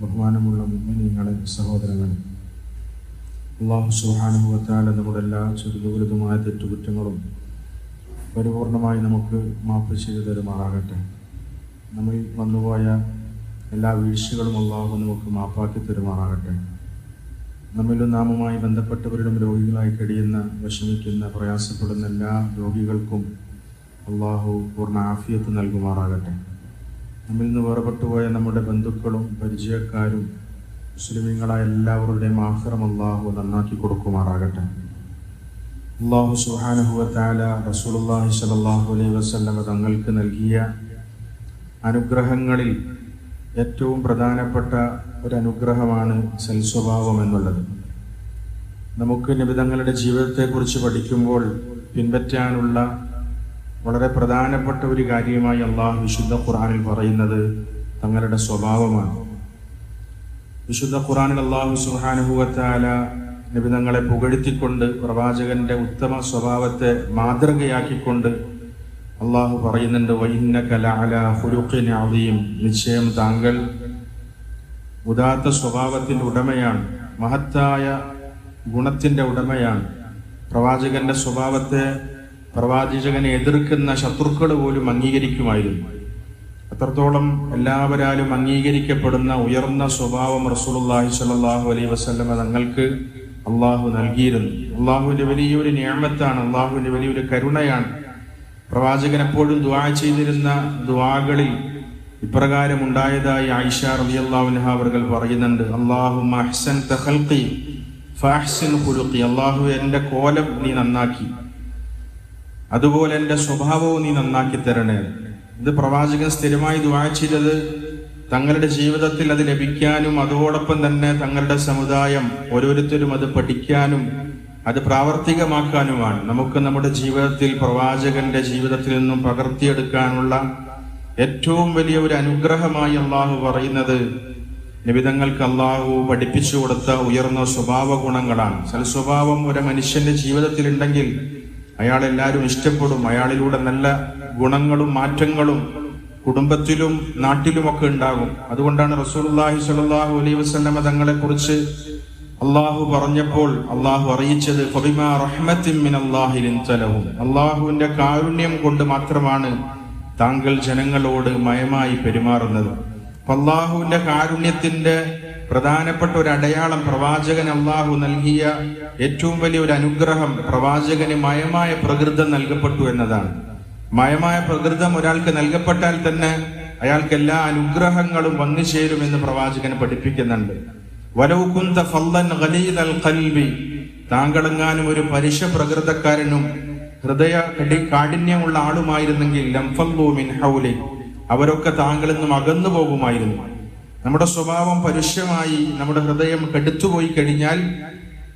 ബഹുമാനമുള്ള മുമ്മിനിങ്ങളെ സഹോദരങ്ങളെ. അള്ളാഹു സുഹാനുഭവത്താല നമ്മുടെ എല്ലാ ചെറുതുവലുതുമായ തെറ്റുകുറ്റങ്ങളും പരിപൂർണമായി നമുക്ക് മാപ്പ് ചെയ്തു തരുമാറാകട്ടെ. നമ്മൾ വന്നുപോയ എല്ലാ വീഴ്ചകളും അള്ളാഹു നമുക്ക് മാപ്പാക്കി തരുമാറാകട്ടെ. നമ്മിലും നാമുമായി ബന്ധപ്പെട്ടവരിലും രോഗികളായി കഴിയുന്ന വിഷമിക്കുന്ന പ്രയാസപ്പെടുന്ന എല്ലാ രോഗികൾക്കും അള്ളാഹു പൂർണ ആഫിയത്ത് നൽകുമാറാകട്ടെ. നമ്മിൽ നിന്ന് വേർപെട്ടുപോയ നമ്മുടെ ബന്ധുക്കളും പരിചയക്കാരും മുസ്ലിമീങ്ങളായ എല്ലാവരുടെയും ആഹ്റം അള്ളാഹു നന്നാക്കി കൊടുക്കുമാറാകട്ടെ. അള്ളാഹു സുഹാനുഹുവത്താല റസൂലുള്ളാഹി സലാഹു അലൈഹി വസല്ലമ തങ്ങൾക്ക് നൽകിയ അനുഗ്രഹങ്ങളിൽ ഏറ്റവും പ്രധാനപ്പെട്ട ഒരു അനുഗ്രഹമാണ് സൽസ്വഭാവം എന്നുള്ളത്. നമുക്ക് നിബിതങ്ങളുടെ ജീവിതത്തെക്കുറിച്ച് പഠിക്കുമ്പോൾ പിൻപറ്റാനുള്ള വളരെ പ്രധാനപ്പെട്ട ഒരു കാര്യമായി അള്ളാഹു വിശുദ്ധ ഖുറാനിൽ പറയുന്നത് തങ്ങളുടെ സ്വഭാവമാണ്. വിശുദ്ധ ഖുറാനിൽ അള്ളാഹു സുഹാനുഭവത്താല നിബിതങ്ങളെ പുകഴ്ത്തിക്കൊണ്ട് പ്രവാചകന്റെ ഉത്തമ സ്വഭാവത്തെ മാതൃകയാക്കിക്കൊണ്ട് അള്ളാഹു പറയുന്നുണ്ട് വൈന്നകലീം നിശ്ചയം താങ്കൾ ഉദാത്ത സ്വഭാവത്തിന്റെ ഉടമയാണ് മഹത്തായ ഗുണത്തിന്റെ ഉടമയാണ്. പ്രവാചകന്റെ സ്വഭാവത്തെ പ്രവാചകനെ എതിർക്കുന്ന ശത്രുക്കൾ പോലും അംഗീകരിക്കുമായിരുന്നു. അത്രത്തോളം എല്ലാവരാലും അംഗീകരിക്കപ്പെടുന്ന ഉയർന്ന സ്വഭാവം റസൂലുള്ളാഹി സ്വല്ലല്ലാഹു അലൈഹി വസല്ലമ തങ്ങൾക്ക് അള്ളാഹു നൽകിയിരുന്നു. അള്ളാഹുവിന്റെ വലിയൊരു നിയമത്താണ് അള്ളാഹുവിന്റെ വലിയൊരു കരുണയാണ്. പ്രവാചകൻ എപ്പോഴും ദ്വാ ചെയ്തിരുന്ന ദ്വാകളിൽ ഇപ്രകാരം ഉണ്ടായതായി ആയിഷ റളിയല്ലാഹുൻഹ അവർ പറയുന്നുണ്ട്. അള്ളാഹു അഹ്സൻ തഖൽഖി ഫാഹ്സിൻ ഖുലുഖി. അള്ളാഹു എന്റെ കോലം നീ നന്നാക്കി. അതുപോലെ എന്റെ സ്വഭാവവും നീ നന്നാക്കി തരണേ. ഇത് പ്രവാചകൻ സ്ഥിരമായി ചെയ്തത് തങ്ങളുടെ ജീവിതത്തിൽ അത് ലഭിക്കാനും അതോടൊപ്പം തന്നെ തങ്ങളുടെ സമുദായം ഓരോരുത്തരും അത് പഠിക്കാനും അത് പ്രാവർത്തികമാക്കാനുമാണ്. നമുക്ക് നമ്മുടെ ജീവിതത്തിൽ പ്രവാചകന്റെ ജീവിതത്തിൽ നിന്നും പകർത്തിയെടുക്കാനുള്ള ഏറ്റവും വലിയ ഒരു അനുഗ്രഹമായി അള്ളാഹു പറയുന്നത് നിബിതങ്ങൾക്ക് അള്ളാഹു പഠിപ്പിച്ചു കൊടുത്ത ഉയർന്ന സ്വഭാവ ഗുണങ്ങളാണ്. സൽസ്വഭാവം ഒരു മനുഷ്യന്റെ ജീവിതത്തിൽ എല്ലാവരും ഇഷ്ടപ്പെടും. അയാളിലൂടെ നല്ല ഗുണങ്ങളും മാറ്റങ്ങളും കുടുംബത്തിലും നാട്ടിലുമൊക്കെ ഉണ്ടാകും. അതുകൊണ്ടാണ് റസൂലുള്ളാഹി സ്വല്ലല്ലാഹു അലൈ വസ്ലമ തങ്ങളെ കുറിച്ച് അള്ളാഹു പറഞ്ഞപ്പോൾ അള്ളാഹു അറിയിച്ചത് അള്ളാഹുവിന്റെ കാരുണ്യം കൊണ്ട് മാത്രമാണ് താങ്കൾ ജനങ്ങളോട് മയമായി പെരുമാറുന്നത്. അള്ളാഹുവിന്റെ കാരുണ്യത്തിന്റെ പ്രധാനപ്പെട്ട ഒരു അടയാളം പ്രവാചകൻ അള്ളാഹു നൽകിയ ഏറ്റവും വലിയ ഒരു അനുഗ്രഹം പ്രവാചകന് മയമായ പ്രകൃതം നൽകപ്പെട്ടു എന്നതാണ്. മയമായ പ്രകൃതം ഒരാൾക്ക് നൽകപ്പെട്ടാൽ തന്നെ അയാൾക്ക് എല്ലാ അനുഗ്രഹങ്ങളും വന്നു ചേരുമെന്ന് പ്രവാചകൻ പഠിപ്പിക്കുന്നുണ്ട്. വലവുകുന്ത ഫല്ലൻ ഖലീദൽ ഖൽബി താങ്കളെങ്ങാനും ഒരു പരുഷ പ്രകൃതക്കാരനും ഹൃദയ കാഠിന്യമുള്ള ആളുമായിരുന്നെങ്കിൽ ലംഫല്ലൂ മിൻ ഹൗലി അവരൊക്കെ താങ്കളിൽ നിന്നും അകന്നു പോകുമായിരുന്നു നമ്മുടെ സ്വഭാവം പരുഷമായി നമ്മുടെ ഹൃദയം കെടുത്തുപോയി കഴിഞ്ഞാൽ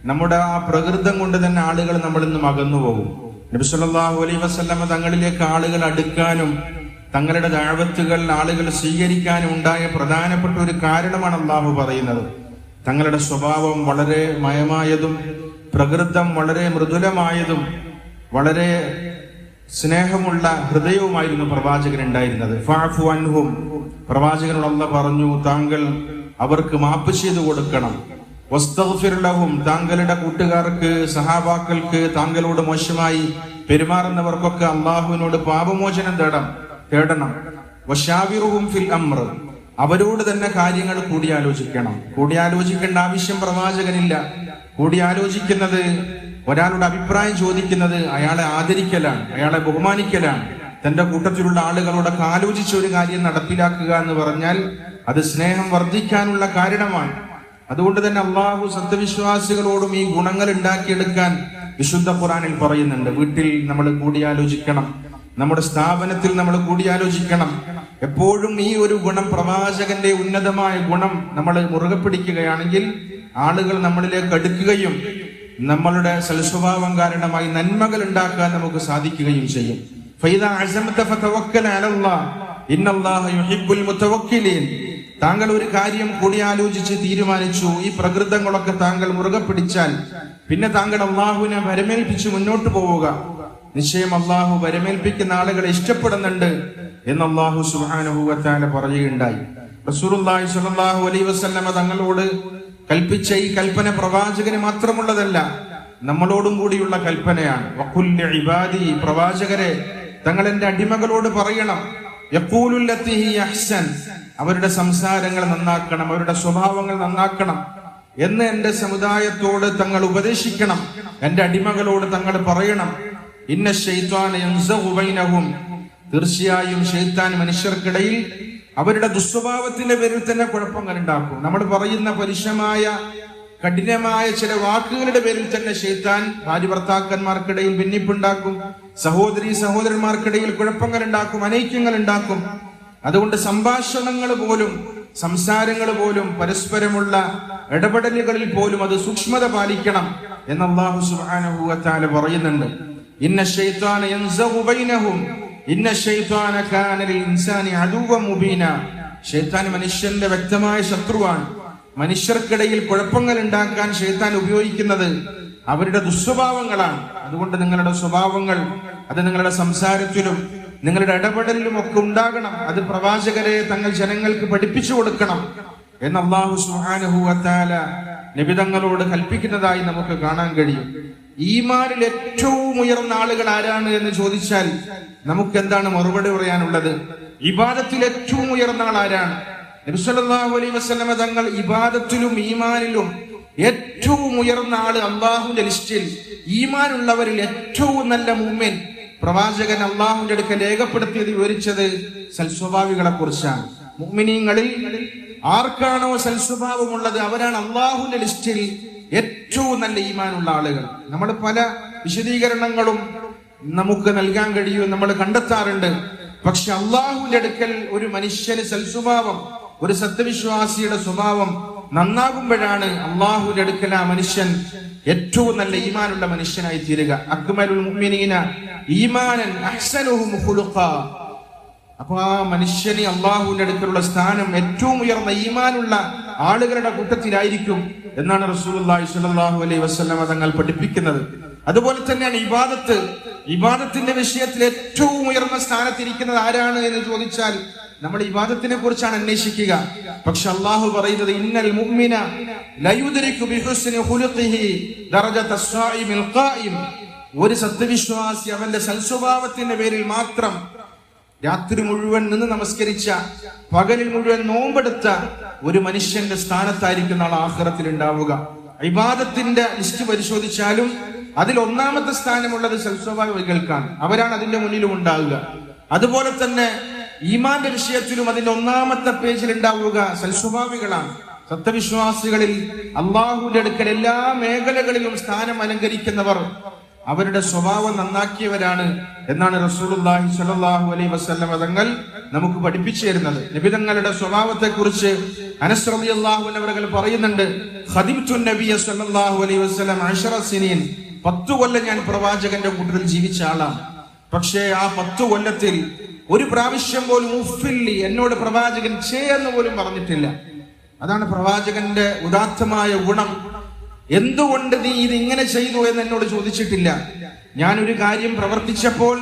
നമ്മുടെ ആ പ്രകൃതം കൊണ്ട് തന്നെ ആളുകൾ നമ്മളിൽ നിന്നും അകന്നു പോകും. നബി സല്ലല്ലാഹു അലൈഹി വസല്ലമ തങ്ങളിലേക്ക് ആളുകൾ അടുക്കാനും തങ്ങളുടെ ദാഴ്വത്തുകൾ ആളുകൾ സ്വീകരിക്കാനും ഉണ്ടായ പ്രധാനപ്പെട്ട ഒരു കാരണമാണ് അള്ളാഹു പറയുന്നത്. തങ്ങളുടെ സ്വഭാവം വളരെ മയമായതും പ്രകൃതം വളരെ മൃദുലമായതും വളരെ സ്നേഹമുള്ള ഹൃദയവുമായിരുന്നു പ്രവാചകൻ ഉണ്ടായിരുന്നത്. ഫാഫു അൻഹും പ്രവാചകനോട് അല്ല പറഞ്ഞു താങ്കൾ അവർക്ക് മാപ്പ് ചെയ്തു കൊടുക്കണം. വസ്തഗ്ഫിർ ലഹും താങ്കളുടെ കൂട്ടുകാർക്ക് സഹാബാക്കൾക്ക് താങ്കളോട് മോശമായി പെരുമാറുന്നവർക്കൊക്കെ അള്ളാഹുവിനോട് പാപമോചനം തേടാം തേടണം. വശാവിറുഹും ഫിൽ അമ്ര അവരോട് തന്നെ കാര്യങ്ങൾ കൂടിയാലോചിക്കണം. കൂടിയാലോചിക്കേണ്ട ആവശ്യം പ്രവാചകനില്ല. കൂടിയാലോചിക്കുന്നത് ഒരാളുടെ അഭിപ്രായം ചോദിക്കുന്നത് അയാളെ ആദരിക്കലാണ് അയാളെ ബഹുമാനിക്കലാണ്. തന്റെ കൂട്ടത്തിലുള്ള ആളുകളോട് ആലോചിച്ച ഒരു കാര്യം നടപ്പിലാക്കുക എന്ന് പറഞ്ഞാൽ അത് സ്നേഹം വർദ്ധിക്കാനുള്ള കാരണമാണ്. അതുകൊണ്ട് തന്നെ അള്ളാഹു സത്യവിശ്വാസികളോടും ഈ ഗുണങ്ങൾ ഉണ്ടാക്കിയെടുക്കാൻ വിശുദ്ധ ഖുറാനിൽ പറയുന്നുണ്ട്. വീട്ടിൽ നമ്മൾ കൂടിയാലോചിക്കണം. നമ്മുടെ സ്ഥാപനത്തിൽ നമ്മൾ കൂടിയാലോചിക്കണം. എപ്പോഴും ഈ ഒരു ഗുണം പ്രവാചകന്റെ ഉന്നതമായ ഗുണം നമ്മൾ മുറുകെ പിടിക്കുകയാണെങ്കിൽ ആളുകൾ നമ്മളിലേക്ക് അടുക്കുകയും നമ്മളുടെ സൽസ്വഭാവം കാരണമായി നന്മകൾ ഉണ്ടാക്കാൻ നമുക്ക് സാധിക്കുകയും ചെയ്യും. താങ്കൾ ഒരു കാര്യം കൂടിയാലോചിച്ച് തീരുമാനിച്ചു. ഈ പ്രകൃതങ്ങളൊക്കെ താങ്കൾ മുറുകെ പിടിച്ചാൽ പിന്നെ താങ്കൾ അള്ളാഹുവിനെ വരമേൽപ്പിച്ച് മുന്നോട്ട് പോവുക. നിശ്ചയം അള്ളാഹു വരമേൽപ്പിക്കുന്ന ആളുകളെ ഇഷ്ടപ്പെടുന്നുണ്ട് എന്ന് അള്ളാഹു സുഹാനുഭൂവത്താല പറയുകയുണ്ടായി. സ്വല്ലല്ലാഹു അലൈഹി വസല്ലമ തങ്ങളോട് കൽപ്പിച്ച ഈ കൽപ്പന പ്രവാചകന് മാത്രമുള്ളതല്ല നമ്മളോടും കൂടിയുള്ള കൽപ്പനയാണ്. വക്കുല്യ ഇബാദി പ്രവാചകരെ തങ്ങൾ എന്റെ അടിമകളോട് പറയണം. അവരുടെ സംസാരങ്ങൾ നന്നാക്കണം അവരുടെ സ്വഭാവങ്ങൾ നന്നാക്കണം എന്ന് എന്റെ സമുദായത്തോട് തങ്ങൾ ഉപദേശിക്കണം. എന്റെ അടിമകളോട് തങ്ങൾ പറയണം. ഇന്ന ബൈനഹും. തീർച്ചയായും ഷെയ്ത്താൻ മനുഷ്യർക്കിടയിൽ അവരുടെ ദുസ്വഭാവത്തിന്റെ പേരിൽ തന്നെ കുഴപ്പങ്ങൾ ഉണ്ടാക്കും. നമ്മൾ പറയുന്ന പരുഷമായ കഠിനമായ ചില വാക്കുകളുടെ പേരിൽ തന്നെ ഷെയ്ത്താൻ ഭാര്യ ഭർത്താക്കന്മാർക്കിടയിൽ ഭിന്നിപ്പുണ്ടാക്കും. സഹോദരി സഹോദരന്മാർക്കിടയിൽ കുഴപ്പങ്ങൾ ഉണ്ടാക്കും അനൈക്യങ്ങൾ ഉണ്ടാക്കും അതുകൊണ്ട് സംഭാഷണങ്ങൾ പോലും സംസാരങ്ങൾ പോലും പരസ്പരമുള്ള ഇടപെടലുകളിൽ പോലും അത് സൂക്ഷ്മത പാലിക്കണം എന്ന് അള്ളാഹു സുബ്ഹാനഹു വതആല പറയുന്നുണ്ട്. ഇന്ന ഷെയ്ത്താൻ ഇന്ന മുബീന. ശൈത്താൻ മനുഷ്യന്റെ വ്യക്തമായ ശത്രുവാണ്. മനുഷ്യർക്കിടയിൽ കുഴപ്പങ്ങൾ ഉണ്ടാക്കാൻ ശൈത്താൻ ഉപയോഗിക്കുന്നത് അവരുടെ ദുസ്വഭാവങ്ങളാണ്. അതുകൊണ്ട് നിങ്ങളുടെ സ്വഭാവങ്ങൾ അത് നിങ്ങളുടെ സംസാരത്തിലും നിങ്ങളുടെ ഇടപെടലിലും ഒക്കെ ഉണ്ടാകണം. അത് പ്രവാചകരെ തങ്ങൾ ജനങ്ങൾക്ക് പഠിപ്പിച്ചു കൊടുക്കണം എന്ന് അള്ളാഹു നിബിതങ്ങളോട് നബിതങ്ങളോട് കൽപ്പിക്കുന്നതായി നമുക്ക് കാണാൻ കഴിയും. ഈമാനിൽ ഏറ്റവും ഉയർന്ന ആളുകൾ ആരാണ് എന്ന് ചോദിച്ചാൽ നമുക്ക് എന്താണ് മറുപടി പറയാനുള്ളത്? ഇബാദത്തിൽ ഏറ്റവും ഉയർന്ന ആൾ ആരാണ്? നബിസല്ലാഹു അലൈഹി വസല്ലമ തങ്ങൾ ഇബാദത്തിലും ഈമാനിലും ഏറ്റവും ഉയർന്ന ആൾ അള്ളാഹുവിന്റെ ലിസ്റ്റിൽ ഈമാനുള്ളവരിൽ ഏറ്റവും നല്ല മൂമെൻ പ്രവാചകൻ അള്ളാഹുവിന്റെ അടുക്കൽ രേഖപ്പെടുത്തിയത് വിവരിച്ചത് സൽസ്വഭാവികളെ കുറിച്ചാണ്. മുഅ്മിനീങ്ങളിൽ ആർക്കാണോ സൽസ്വഭാവമുള്ളത് അവരാണ് അള്ളാഹുവിന്റെ ലിസ്റ്റിൽ ഏറ്റവും നല്ല ഈമാനുള്ള ആളുകൾ. നമ്മൾ പല വിശദീകരണങ്ങളും നമുക്ക് നൽകാൻ കഴിയും നമ്മൾ കണ്ടെത്താറുണ്ട്. പക്ഷെ അള്ളാഹുവിന്റെ അടുക്കൽ ഒരു മനുഷ്യന് സൽസ്വഭാവം ഒരു സത്യവിശ്വാസിയുടെ സ്വഭാവം നന്നാകുമ്പോഴാണ് അള്ളാഹുവിന്റെ അടുക്കൽ ആ മനുഷ്യൻ ഏറ്റവും നല്ല ഈമാനുള്ള മനുഷ്യനായി തീരുക. അക്മലുൽ ഈമാനൻ അപ്പൊ ആ മനുഷ്യന് അള്ളാഹുവിന്റെ അടുക്കലുള്ള സ്ഥാനം ഏറ്റവും ഉയർന്ന ഈമാനുള്ള ആളുകളുടെ കൂട്ടത്തിലായിരിക്കും എന്നാണ് റസൂൽ അലൈഹി വസല്ലം തങ്ങൾ പഠിപ്പിക്കുന്നത്. അതുപോലെ തന്നെയാണ് ഇബാദത്ത്. ഇബാദത്തിന്റെ വിഷയത്തിൽ ഏറ്റവും ഉയർന്ന സ്ഥാനത്തിരിക്കുന്നത് ആരാണ് എന്ന് ചോദിച്ചാൽ നമ്മൾ ഇബാദത്തിനെ കുറിച്ചാണ് അന്വേഷിക്കുക. പക്ഷെ അള്ളാഹു പറയുന്നത് ഇന്നൽ മുഅ്മിന ലയുദരിക്കു ബിഹുസ്നി ഖുലുഖിഹി ഖായിം ഒരു സത്യവിശ്വാസി അവന്റെ സൽസ്വഭാവത്തിന്റെ പേരിൽ മാത്രം രാത്രി മുഴുവൻ നിന്ന് നമസ്കരിച്ച പകലിൽ മുഴുവൻ നോമ്പെടുത്ത ഒരു മനുഷ്യന്റെ സ്ഥാനത്തായിരിക്കും നാളെ ആഹ്റത്തിൽ ഉണ്ടാവുക. ഇബാദത്തിന്റെ ലിസ്റ്റ് പരിശോധിച്ചാലും അതിൽ ഒന്നാമത്തെ സ്ഥാനമുള്ളത് സൽസ്വഭാവികൾക്കാണ് അവരാണ് അതിന്റെ മുന്നിലും ഉണ്ടാവുക. അതുപോലെ തന്നെ ഈമാന്റെ വിഷയത്തിലും അതിന്റെ ഒന്നാമത്തെ പേജിൽ ഉണ്ടാവുക സൽസ്വഭാവികളാണ് സത്യവിശ്വാസികളിൽ അള്ളാഹുവിന്റെ അടുക്കൽ എല്ലാ മേഖലകളിലും സ്ഥാനം അലങ്കരിക്കുന്നവർ അവരുടെ സ്വഭാവം നന്നാക്കിയവരാണ് എന്നാണ് റസൂലുള്ളാഹി സ്വല്ലല്ലാഹു അലൈഹി വസല്ലം തങ്ങൾ നമുക്ക് പഠിപ്പിച്ചു തരുന്നത്. നിബിതങ്ങളുടെ സ്വഭാവത്തെ കുറിച്ച് അനസ് റളിയല്ലാഹു അൻഹു പറയുന്നുണ്ട് ഖദിംതു നബിയ സ്വല്ലല്ലാഹു അലൈഹി വസല്ലം അശറ സിനീൻ. പത്തു കൊല്ലം ഞാൻ പ്രവാചകന്റെ കൂട്ടത്തിൽ ജീവിച്ച ആളാണ്. പക്ഷേ ആ പത്തു കൊല്ലത്തിൽ ഒരു പ്രാവശ്യം പോലും ഉഫില്ലി എന്നോട് പ്രവാചകൻ ചേന്ന് പോലും പറഞ്ഞിട്ടില്ല. അതാണ് പ്രവാചകന്റെ ഉദാത്തമായ ഗുണം. എന്തുകൊണ്ട് നീ ഇത് ഇങ്ങനെ ചെയ്തു എന്ന് എന്നോട് ചോദിച്ചിട്ടില്ല. ഞാൻ ഒരു കാര്യം പ്രവർത്തിച്ചപ്പോൾ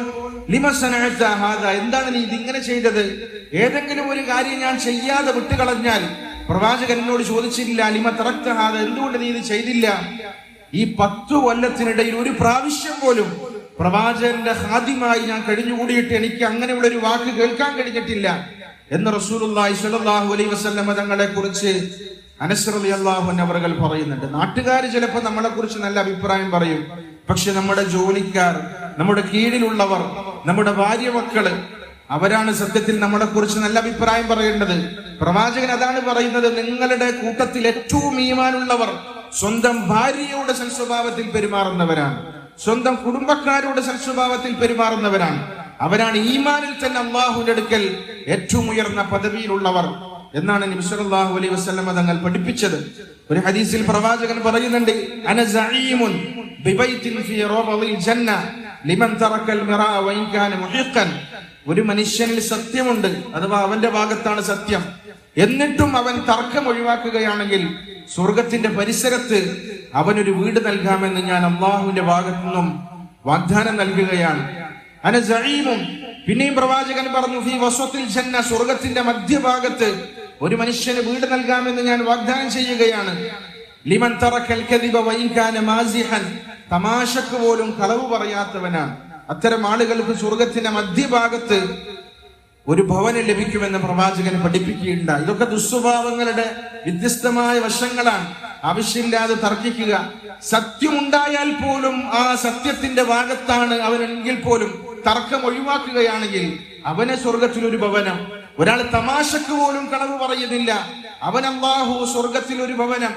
ലിമ സനഅത ഹാദ? എന്താണ് നീ ഇതിങ്ങനെ ചെയ്തത്? ഏതെങ്കിലും ഒരു കാര്യം ഞാൻ ചെയ്യാതെ വിട്ടുകളഞ്ഞാൽ? പ്രവാചകൻ എന്നോട് ചോദിച്ചില്ല ലിമ തറക്ത എന്തുകൊണ്ട് നീ ഇത് ചെയ്തില്ല? ഈ പത്തു കൊല്ലത്തിനിടയിൽ ഒരു പ്രാവശ്യം പോലും പ്രവാചകന്റെ ഹാദ്യമായി ഞാൻ കഴിഞ്ഞുകൂടിയിട്ട് എനിക്ക് അങ്ങനെയുള്ള ഒരു വാക്ക് കേൾക്കാൻ കഴിഞ്ഞിട്ടില്ല എന്ന് റസൂലുള്ളാഹി സ്വല്ലല്ലാഹു അലൈഹി വസല്ലം തങ്ങളെ കുറിച്ച് അനസ്രലി അള്ളാഹുൻ അവറുകൾ പറയുന്നുണ്ട്. നാട്ടുകാർ ചിലപ്പോൾ നമ്മളെ കുറിച്ച് നല്ല അഭിപ്രായം പറയും. പക്ഷെ നമ്മുടെ ജോലിക്കാർ നമ്മുടെ കീഴിലുള്ളവർ നമ്മുടെ ഭാര്യ മക്കൾ അവരാണ് സത്യത്തിൽ നമ്മളെ കുറിച്ച് നല്ല അഭിപ്രായം പറയേണ്ടത്. പ്രവാചകൻ അതാണ് പറയുന്നത് നിങ്ങളുടെ കൂട്ടത്തിൽ ഏറ്റവും ഈമാനുള്ളവർ സ്വന്തം ഭാര്യയുടെ സൽസ്വഭാവത്തിൽ പെരുമാറുന്നവരാണ്. സ്വന്തം കുടുംബക്കാരുടെ സൽസ്വഭാവത്തിൽ പെരുമാറുന്നവരാണ്. അവരാണ് ഈമാനിൽ തന്നെ അള്ളാഹുവിന്റെ അടുക്കൽ ഏറ്റവും ഉയർന്ന പദവിയിലുള്ളവർ എന്നാണ് നബിസല്ലാഹു അലൈഹി വസ്ലം തങ്ങൾ പഠിപ്പിച്ചത്. ഒരു ഹദീസിൽ പ്രവാചകൻ പറയുന്നുണ്ട് ഒരു മനുഷ്യനിൽ സത്യമുണ്ട് അഥവാ അവന്റെ ഭാഗത്താണ് സത്യം. എന്നിട്ടും അവൻ തർക്കം ഒഴിവാക്കുകയാണെങ്കിൽ സ്വർഗത്തിന്റെ പരിസരത്ത് അവനൊരു വീട് നൽകാമെന്ന് ഞാൻ അള്ളാഹുവിന്റെ ഭാഗത്തു നിന്നും വാഗ്ദാനം നൽകുകയാണ്. അന സഈമും പിന്നെയും പ്രവാചകൻ പറഞ്ഞു ഫീ വസ്വത്തിൽ ജന്ന സ്വർഗത്തിന്റെ മധ്യഭാഗത്ത് ഒരു മനുഷ്യന് വീട് നൽകാമെന്ന് ഞാൻ വാഗ്ദാനം ചെയ്യുകയാണ്. ലിമൻ മാസിഹൻ. തമാശക്ക് പോലും കളവ് പറയാത്തവനാണ്. അത്തരം ആളുകൾക്ക് സ്വർഗത്തിന്റെ മധ്യഭാഗത്ത് ഒരു ഭവനം ലഭിക്കുമെന്ന് പ്രവാചകൻ പഠിപ്പിക്കുകയുണ്ട് ഇതൊക്കെ ദുസ്വഭാവങ്ങളുടെ വ്യത്യസ്തമായ വശങ്ങളാണ്. ആവശ്യമില്ലാതെ തർക്കിക്കുക. സത്യമുണ്ടായാൽ പോലും ആ സത്യത്തിന്റെ ഭാഗത്താണ് അവനെങ്കിൽ പോലും തർക്കം ഒഴിവാക്കുകയാണെങ്കിൽ അവനെ സ്വർഗത്തിൽ ഒരു ഭവനം. ഒരാൾ തമാശക്ക് പോലും കളവ് പറയുന്നില്ല. അവൻ അള്ളാഹു സ്വർഗത്തിൽ ഒരു ഭവനം.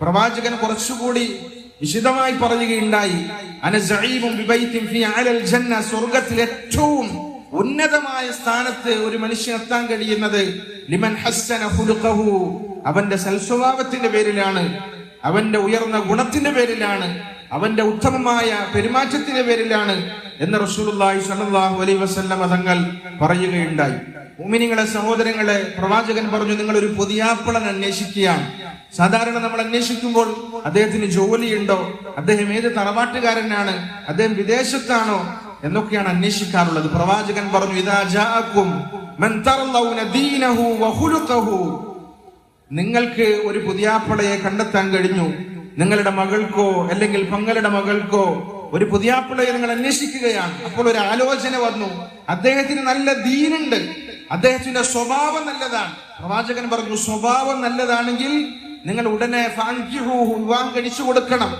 പ്രവാചകൻ കുറച്ചുകൂടി വിശദമായി പറയുകയുണ്ടായി. അന സഈമും ബിബൈത്തിൻ ഫീ അലൽ ജന്ന. സ്വർഗത്തിൽ ഏറ്റവും ഉന്നതമായ സ്ഥാനത്ത് ഒരു മനുഷ്യൻ എത്താൻ കഴിയുന്നത് ലിമൻ ഹസ്സന ഹുലുഖഹു. അവന്റെ സൽസ്വഭാവത്തിന്റെ പേരിലാണ് അവന്റെ ഉയർന്ന ഗുണത്തിന്റെ പേരിലാണ് അവന്റെ ഉത്തമമായ പെരുമാറ്റത്തിന്റെ പേരിലാണ് എന്ന് റസൂലുള്ളാഹി സ്വല്ലല്ലാഹു അലൈഹി വസല്ലം തങ്ങൾ പറയുകയുണ്ടായി. മുഅ്മിനീങ്ങളെ സഹോദരങ്ങളെ പ്രവാചകൻ പറഞ്ഞു നിങ്ങൾ ഒരു പുതിയാപ്പിളൻ അന്വേഷിക്കുകയാണ്. സാധാരണ നമ്മൾ അന്വേഷിക്കുമ്പോൾ അദ്ദേഹത്തിന് ജോലിയുണ്ടോ? അദ്ദേഹം ഏത് തറവാട്ടുകാരനാണ്? അദ്ദേഹം വിദേശത്താണോ? എന്നൊക്കെയാണ് അന്വേഷിക്കാറുള്ളത്. പ്രവാചകൻ പറഞ്ഞു ഇതാജാക്കും നിങ്ങൾക്ക് ഒരു പുതിയാപ്പളയെ കണ്ടെത്താൻ കഴിഞ്ഞു. നിങ്ങളുടെ മകൾക്കോ അല്ലെങ്കിൽ പങ്ങളുടെ മകൾക്കോ ഒരു പുതിയാപ്പിളയെ നിങ്ങൾ അന്വേഷിക്കുകയാണ്. അപ്പോൾ ഒരു ആലോചന വന്നു. അദ്ദേഹത്തിന് നല്ല ദീനുണ്ട്. അദ്ദേഹത്തിന്റെ സ്വഭാവം നല്ലതാണ്. പ്രവാചകൻ പറഞ്ഞു സ്വഭാവം നല്ലതാണെങ്കിൽ നിങ്ങൾ ഉടനെ വിവാഹം കഴിച്ചു കൊടുക്കണം.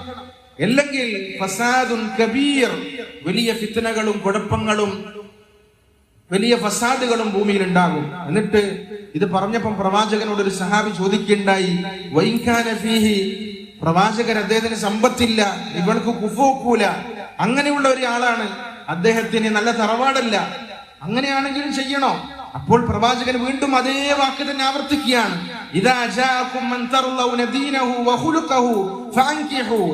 അല്ലെങ്കിൽ ഫസാദുൻ കബീർ വലിയ ഫിത്തനകളും കുഴപ്പങ്ങളും വലിയ ഫസാദുകളും ഭൂമിയിൽ ഉണ്ടാകും എന്നിട്ട് ഇത് പറഞ്ഞപ്പം പ്രവാചകനോട് ഒരു സഹാബി ചോദിക്കുകയുണ്ടായി വൈകാനഫീഹി പ്രവാചകൻ അദ്ദേഹത്തിന് സമ്പത്തില്ല ഇവൾക്ക് കുഫോക്കൂല അങ്ങനെയുള്ള ഒരാളാണ് അദ്ദേഹത്തിന് നല്ല തറവാടല്ല അങ്ങനെയാണെങ്കിലും ചെയ്യണോ? അപ്പോൾ പ്രവാചകൻ വീണ്ടും അതേ വാക്ക് തന്നെ ആവർത്തിക്കുകയാണ്.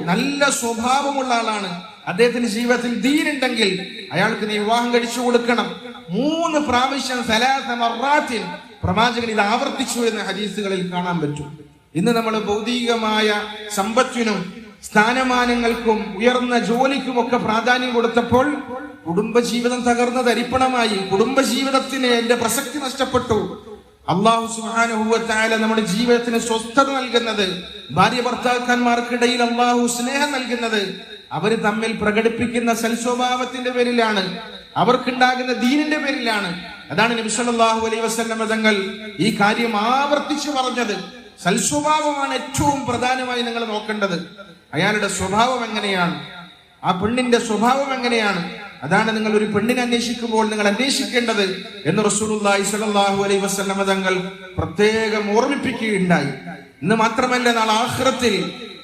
നല്ല സ്വഭാവമുള്ള ആളാണ്. അദ്ദേഹത്തിന് ജീവിതത്തിൽ ദീനുണ്ടെങ്കിൽ അയാൾക്ക് നീ വിവാഹം കഴിച്ചു കൊടുക്കണം. മൂന്ന് പ്രാവശ്യം സലാസ മറാത്തിൻ പ്രവാചകൻ ഇത് ആവർത്തിച്ചു എന്ന് ഹദീസുകളിൽ കാണാൻ പറ്റും. ഇന്ന് നമ്മൾ ഭൗതികമായ സമ്പത്തിനും സ്ഥാനമാനങ്ങൾക്കും ഉയർന്ന ജോലിക്കും ഒക്കെ പ്രാധാന്യം കൊടുത്തപ്പോൾ കുടുംബജീവിതം തകർന്ന തരിപ്പണമായി കുടുംബജീവിതത്തിന് എന്റെ പ്രസക്തി നഷ്ടപ്പെട്ടു. അള്ളാഹു സുഹാനുഭവത്തായ നമ്മുടെ ജീവിതത്തിന് സ്വസ്ഥത നൽകുന്നത് ഭാര്യ ഭർത്താക്കന്മാർക്കിടയിൽ അള്ളാഹു സ്നേഹം നൽകുന്നത്. അവർ തമ്മിൽ പ്രകടിപ്പിക്കുന്ന സൽസ്വഭാവത്തിന്റെ പേരിലാണ്. അവർക്കുണ്ടാകുന്ന ദീനിന്റെ പേരിലാണ്. അതാണ് നബി അലൈ വസല്ലം തങ്ങൾ ഈ കാര്യം ആവർത്തിച്ചു പറഞ്ഞത്. സൽസ്വഭാവമാണ് ഏറ്റവും പ്രധാനമായി നിങ്ങൾ നോക്കേണ്ടത്. അയാളുടെ സ്വഭാവം എങ്ങനെയാണ്? ആ പെണ്ണിന്റെ സ്വഭാവം എങ്ങനെയാണ്? അതാണ് നിങ്ങൾ ഒരു പെണ്ണിനെ അന്വേഷിക്കുമ്പോൾ നിങ്ങൾ അന്വേഷിക്കേണ്ടത് എന്ന് റസൂലുള്ളാഹി സ്വല്ലല്ലാഹു അലൈഹി വസ്ലമ തങ്ങൾ പ്രത്യേകം ഓർമ്മിപ്പിക്കുകയുണ്ടായി. ഇന്ന് മാത്രമല്ല നാളെ ആഖിറത്തിൽ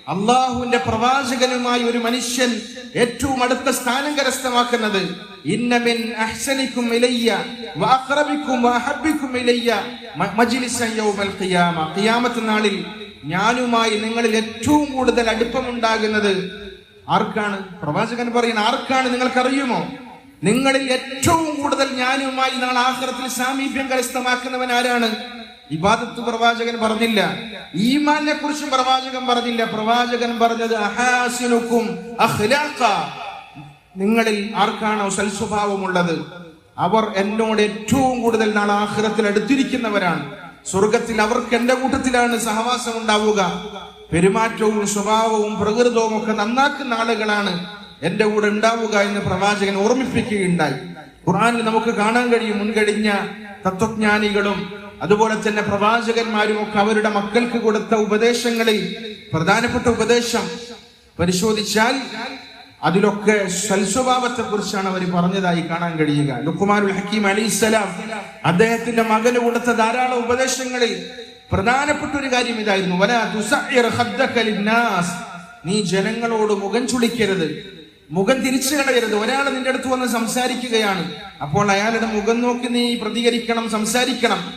അള്ളാഹുവിന്റെ പ്രവാചകനുമായി ഒരു മനുഷ്യൻ ഏറ്റവും അടുത്ത സ്ഥാനം കരസ്ഥമാക്കുന്നത് ഇന്നമിൻ ഇലയ്യ ഇലയ്യ മജ്ലിസൻ യൗമൽ ഖിയാമ. ഖിയാമത്ത് നാളിൽ ഞാനുമായി നിങ്ങളിൽ ഏറ്റവും കൂടുതൽ അടുപ്പമുണ്ടാകുന്നത് ആർക്കാണ്? പ്രവാചകൻ പറയുന്ന ആർക്കാണ് നിങ്ങൾക്കറിയുമോ? നിങ്ങളിൽ ഏറ്റവും കൂടുതൽ ഞാനുമായി നാളെ ആഖിറത്തിൽ സാമീപ്യം കരസ്ഥമാക്കുന്നവൻ ആരാണ്? ഇബാദത്ത് പ്രവാചകൻ പറഞ്ഞില്ല. ഈമാനെ കുറിച്ചും പ്രവാചകൻ പറഞ്ഞില്ല. പ്രവാചകൻ പറഞ്ഞത് അഹാസിനുക്കും നിങ്ങളിൽ ആർക്കാണോ സൽസ്വഭാവമുള്ളത്? അവർ എന്നോട് ഏറ്റവും കൂടുതൽ നാളെ ആഖിറത്തിൽ അടുത്തിരിക്കുന്നവരാണ്. സ്വർഗത്തിൽ അവർക്ക് എന്റെ കൂട്ടത്തിലാണ് സഹവാസം ഉണ്ടാവുക പെരുമാറ്റവും സ്വഭാവവും പ്രകൃതവും ഒക്കെ നന്നാക്കുന്ന ആളുകളാണ് എന്റെ കൂടെ ഉണ്ടാവുക എന്ന് പ്രവാചകൻ ഓർമ്മിപ്പിക്കുകയുണ്ടായി. ഖുർആനിൽ നമുക്ക് കാണാൻ കഴിയും മുൻകഴിഞ്ഞ തത്വജ്ഞാനികളും അതുപോലെ തന്നെ പ്രവാചകന്മാരും ഒക്കെ അവരുടെ മക്കൾക്ക് കൊടുത്ത ഉപദേശങ്ങളിൽ പ്രധാനപ്പെട്ട ഉപദേശം പരിശോധിച്ചാൽ അതിലൊക്കെ സൽസ്വഭാവത്തെ കുറിച്ചാണ് അവർ പറഞ്ഞതായി കാണാൻ കഴിയുക. ലുക്കുമാരുൽ ഹക്കീം അലിസ്സലാം അദ്ദേഹത്തിന്റെ മകന് കൊടുത്ത ധാരാളം ഉപദേശങ്ങളിൽ പ്രധാനപ്പെട്ട ഒരു കാര്യം ഇതായിരുന്നു. നീ ജനങ്ങളോട് മുഖം ചുളിക്കരുത്. മുഖം തിരിച്ചു കളയരുത്. ഒരാൾ നിന്റെ അടുത്ത് വന്ന് സംസാരിക്കുകയാണ്. അപ്പോൾ അയാളുടെ മുഖം നോക്കി നീ പ്രതികരിക്കണം സംസാരിക്കണം.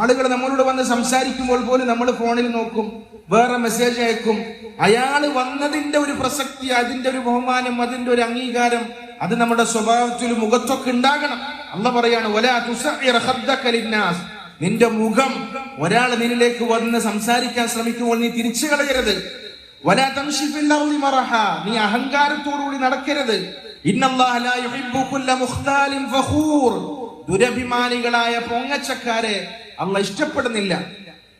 ആളുകൾ നമ്മളോട് വന്ന് സംസാരിക്കുമ്പോൾ പോലും നമ്മൾ ഫോണിൽ നോക്കും വേറെ മെസ്സേജ് അയക്കും. അയാൾ വന്നതിന്റെ ഒരു പ്രസക്തി അതിന്റെ ഒരു ബഹുമാനം അതിന്റെ ഒരു അംഗീകാരം അത് നമ്മുടെ സ്വഭാവത്തിൽ മുഖത്തൊക്കെ ഉണ്ടാകണം. അല്ല പറയാണ്. നിന്റെ മുഖം ഒരാൾ നിന്നിലേക്ക് വന്ന് സംസാരിക്കാൻ ശ്രമിക്കുമ്പോൾ നീ തിരിച്ചു കളയരുത്. നീ അഹങ്കാരത്തോടുകൂടി നടക്കരുത്. ദുരഭിമാനികളായ പൊങ്ങച്ചക്കാരെ അല്ല ഇഷ്ടപ്പെടുന്നില്ല.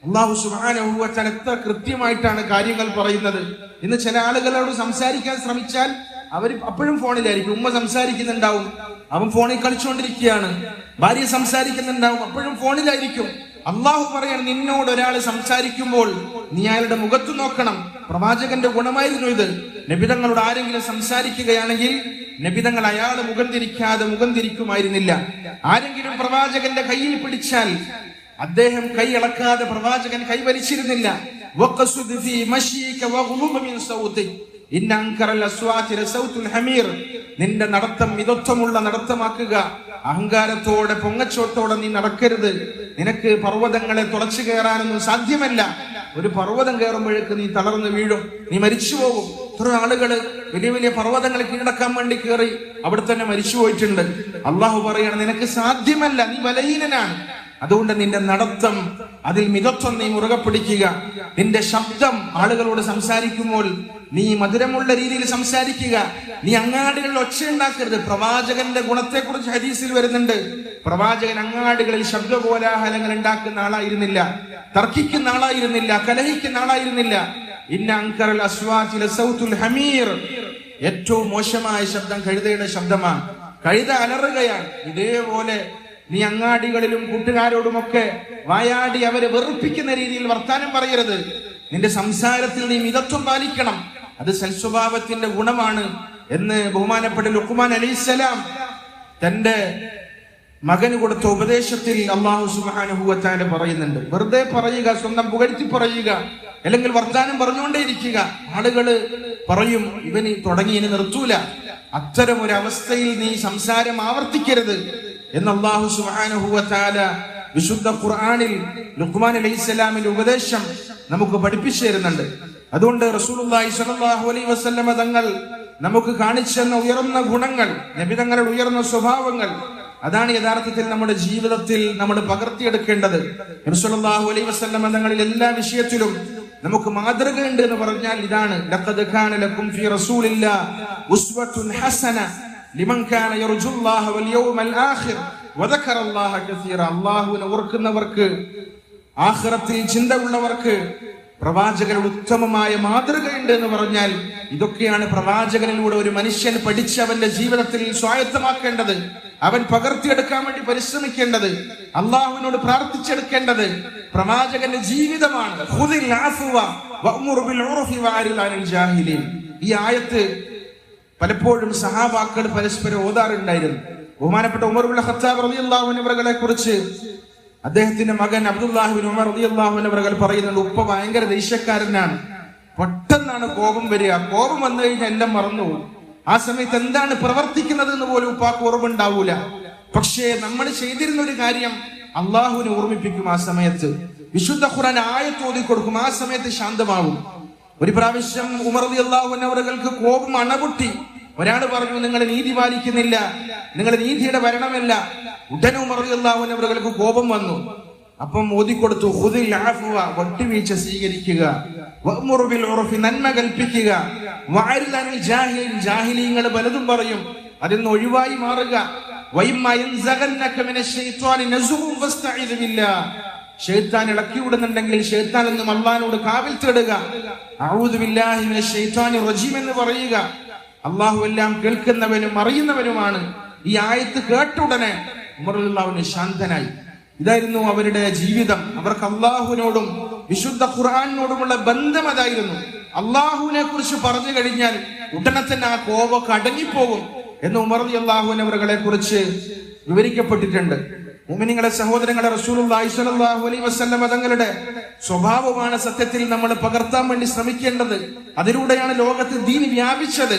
അള്ളാഹു സുഹാന എത്ര കൃത്യമായിട്ടാണ് കാര്യങ്ങൾ പറയുന്നത്. ഇന്ന് ചില ആളുകളോട് സംസാരിക്കാൻ ശ്രമിച്ചാൽ അവർ അപ്പോഴും ഫോണിലായിരിക്കും. ഉമ്മ സംസാരിക്കുന്നുണ്ടാവും. അവൻ ഫോണിൽ കളിച്ചുകൊണ്ടിരിക്കുകയാണ്. ഭാര്യ സംസാരിക്കുന്നുണ്ടാവും. അപ്പോഴും ഫോണിലായിരിക്കും. അള്ളാഹു പറയാണ് നിന്നോട് ഒരാൾ സംസാരിക്കുമ്പോൾ നീ അയാളുടെ മുഖത്ത് നോക്കണം. പ്രവാചകന്റെ ഗുണമായിരുന്നു ഇത്. നബിതങ്ങളോട് ആരെങ്കിലും സംസാരിക്കുകയാണെങ്കിൽ നബിതങ്ങൾ അയാൾ മുഖം തിരിക്കാതെ മുഖം തിരിക്കുമായിരുന്നില്ല. ആരെങ്കിലും പ്രവാചകന്റെ കയ്യിൽ പിടിച്ചാൽ അദ്ദേഹം കൈ ഇളക്കാതെ പ്രവാചകൻ കൈവലിച്ചിരുന്നില്ല നിന്റെ നടത്തം മിതത്വമുള്ള നടത്തമാക്കുക. അഹങ്കാരത്തോടെ പൊങ്ങച്ചോട്ടോടെ നീ നടക്കരുത്. നിനക്ക് പർവതങ്ങളെ തുളച്ചു കയറാനൊന്നും സാധ്യമല്ല. ഒരു പർവതം കയറുമ്പോഴേക്ക് നീ തളർന്നു വീഴും. നീ മരിച്ചു പോകും. ഇത്ര ആളുകൾ വലിയ വലിയ പർവതങ്ങൾ കീഴടക്കാൻ വേണ്ടി കയറി അവിടെ തന്നെ മരിച്ചു പോയിട്ടുണ്ട്. അള്ളാഹു പറയണം നിനക്ക് സാധ്യമല്ല. നീ ബലഹീനനാണ്. അതുകൊണ്ട് നിന്റെ നടത്തം അതിൽ മിതത്വം നീ മുറുകെ പിടിക്കുക. നിന്റെ ശബ്ദം ആളുകളോട് സംസാരിക്കുമ്പോൾ നീ മധുരമുള്ള രീതിയിൽ സംസാരിക്കുക. നീ അങ്ങാടികളിൽ ഒച്ചയുണ്ടാക്കരുത്. പ്രവാചകന്റെ ഗുണത്തെക്കുറിച്ച് ഹദീസിൽ വരുന്നുണ്ട്. പ്രവാചകൻ അങ്ങാടികളിൽ ശബ്ദ കോലാഹലങ്ങൾ ഉണ്ടാക്കുന്ന ആളായിരുന്നില്ല. തർക്കിക്കുന്ന ആളായിരുന്നില്ല. കലഹിക്കുന്ന ആളായിരുന്നില്ല. ഇന്ന അങ്കറൽ അസ്വാതി ലസൗതുൽ ഹമീർ. ഏറ്റവും മോശമായ ശബ്ദം കഴുതയുടെ ശബ്ദമാണ്. കഴുത അലറുകയാണ്. ഇതേപോലെ നീ അങ്ങാടികളിലും കൂട്ടുകാരോടുമൊക്കെ വായാടി അവരെ വെറുപ്പിക്കുന്ന രീതിയിൽ വർത്താനം പറയരുത്. നിന്റെ സംസാരത്തിൽ നീ മിതത്വം പാലിക്കണം. അത് സൽസ്വഭാവത്തിന്റെ ഗുണമാണ് എന്ന് ബഹുമാനപ്പെട്ട ലുക്കുമാൻ അലിസ്സലാം തന്റെ മകന് കൊടുത്ത ഉപദേശത്തിൽ അള്ളാഹു സുബാനുഭൂവത്താൽ പറയുന്നുണ്ട്. വെറുതെ പറയുക സ്വന്തം പുകഴ്ത്തി പറയുക അല്ലെങ്കിൽ വർത്താനം പറഞ്ഞുകൊണ്ടേയിരിക്കുക. ആളുകൾ പറയും ഇവന് തുടങ്ങി ഇനി നിർത്തൂല. അത്തരം ഒരു അവസ്ഥയിൽ നീ സംസാരം ആവർത്തിക്കരുത്. എന്ന് അള്ളാഹു സുബാനുഭവത്താല വിശുദ്ധ ഖുർആാനിൽ ലുക്മാൻ അലൈഹിസ്സലാമിന്റെ ഉപദേശം നമുക്ക് പഠിപ്പിച്ചു തരുന്നുണ്ട്. അതുകൊണ്ട് റസൂലുള്ളാഹി സ്വല്ലല്ലാഹു അലൈഹി വസല്ലമ തങ്ങൾ നമുക്ക് കാണിച്ചെന്ന ഉയർന്ന ഗുണങ്ങൾ നബി തങ്ങളുടെ ഉയർന്ന സ്വഭാവങ്ങൾ അതാണ് യഥാർത്ഥത്തിൽ നമ്മുടെ ജീവിതത്തിൽ നമ്മൾ പകർത്തിയെടുക്കേണ്ടത്. സല്ലല്ലാഹു അലൈഹി വസല്ലമ തങ്ങളിൽ എല്ലാ വിഷയത്തിലും നമുക്ക് മാതൃക ഉണ്ട് എന്ന് പറഞ്ഞാൽ ഇതാണ്. ലഖദ് കാന ലക്കും ഫീ റസൂലില്ലാ ഉസ്വത്തുൻ ഹസന. ലിമൻ കാന യർജുല്ലാഹ വൽ യൗമൽ ആഖിർ. വദക്കറ അല്ലാഹ കസീറ. അല്ലാഹുവിനെ ഓർക്കുന്നവർക്ക് ആഖിറത്തിൽ ചിന്തയുള്ളവർക്ക് പ്രവാചകരുടെ ഉത്തമമായ മാതൃകയുണ്ട് എന്ന് പറഞ്ഞാൽ ഇതൊക്കെയാണ് പ്രവാചകനിലൂടെ ഒരു മനുഷ്യൻ പഠിച്ച് അവന്റെ ജീവിതത്തിൽ സ്വായത്തമാക്കേണ്ടത്. അവൻ പകർത്തിയെടുക്കാൻ വേണ്ടി പരിശ്രമിക്കേണ്ടത്. അള്ളാഹുവിനോട് പ്രാർത്ഥിച്ചെടുക്കേണ്ടത് പ്രവാചകന്റെ ജീവിതമാണ്. ഈ ആയത്ത് പലപ്പോഴും സഹാബാക്കൾ പരസ്പരം ഓതാറുണ്ടായിരുന്നു. ബഹുമാനപ്പെട്ട ഉമർ ഖത്താബ് റബി അള്ളാഹുനവറുകളെ കുറിച്ച് അദ്ദേഹത്തിന്റെ മകൻ അബ്ദുല്ലാഹുബിൻ ഉമർ റബി അള്ളാഹുനവറുകൾ പറയുന്നുണ്ട് ഉപ്പ ഭയങ്കര ദേഷ്യക്കാരനാണ്. പെട്ടെന്നാണ് കോപം വരിക. കോപം വന്നു കഴിഞ്ഞാൽ എല്ലാം മറന്നുപോകും ആ സമയത്ത് എന്താണ് പ്രവർത്തിക്കുന്നത് എന്ന് പോലും ഉപ്പാക്ക് ഓർമ്മയുണ്ടാവൂല. പക്ഷേ നമ്മൾ ചെയ്തിരുന്ന ഒരു കാര്യം അള്ളാഹുവിനെ ഓർമ്മിപ്പിക്കും ആ സമയത്ത്. വിശുദ്ധ ഖുറാൻ ആയത്ത് ഓതി കൊടുക്കും ആ സമയത്ത് ശാന്തമാവും ഒരു പ്രാവശ്യം ഉമർദി അള്ളാഹുനവറുകൾക്ക് കോപം അണപൊട്ടി. ഒരാൾ പറഞ്ഞു നിങ്ങൾ നീതി പാലിക്കുന്നില്ല. നിങ്ങൾ നീതിയുടെ ഭരണമല്ല ഉടനെ ഉമർദി അള്ളാഹുനവറുകൾക്ക് കോപം വന്നു. അപ്പം ഓതിക്കൊടുത്തു ഹുദിൽ ആഫുവ വട്ടുവീഴ്ച സ്വീകരിക്കുക. നന്മ കൽപ്പിക്കുക. ജാഹിലീങ്ങൾ പലതും പറയും. അതിൽ നിന്ന് ഒഴിവായി മാറുക. ഷെയ്ത്താൻ ഇളക്കി വിടുന്നുണ്ടെങ്കിൽ ഷെയ്ത്താൻ എന്നും അള്ളഹാനോട് കാവിൽ തേടുക. റജീം എന്ന് പറയുക. അള്ളാഹു എല്ലാം കേൾക്കുന്നവനും അറിയുന്നവനുമാണ്. ഈ ആയത്ത് കേട്ട ഉടനെ ഉമറുല്ലാഹുവിന് ശാന്തനായി. ഇതായിരുന്നു അവരുടെ ജീവിതം. അവർക്ക് അള്ളാഹുവിനോടും വിശുദ്ധ ഖുർആാനോടുമുള്ള ബന്ധം അതായിരുന്നു. അള്ളാഹുവിനെ കുറിച്ച് പറഞ്ഞു കഴിഞ്ഞാൽ ഉടനെ തന്നെ ആ കോപൊക്കെ അടങ്ങിപ്പോകും എന്ന് ഉമർ അള്ളാഹുവിനെ കുറിച്ച് വിവരിക്കപ്പെട്ടിട്ടുണ്ട്. മുമിനിങ്ങളെ സഹോദരങ്ങളെ റസൂലുള്ളാഹി അലൈഹി വസല്ലം തങ്ങളുടെ സ്വഭാവമാണ് സത്യത്തിൽ നമ്മൾ പകർത്താൻ വേണ്ടി ശ്രമിക്കേണ്ടത്. അതിലൂടെയാണ് ലോകത്ത് ദീൻ വ്യാപിച്ചത്.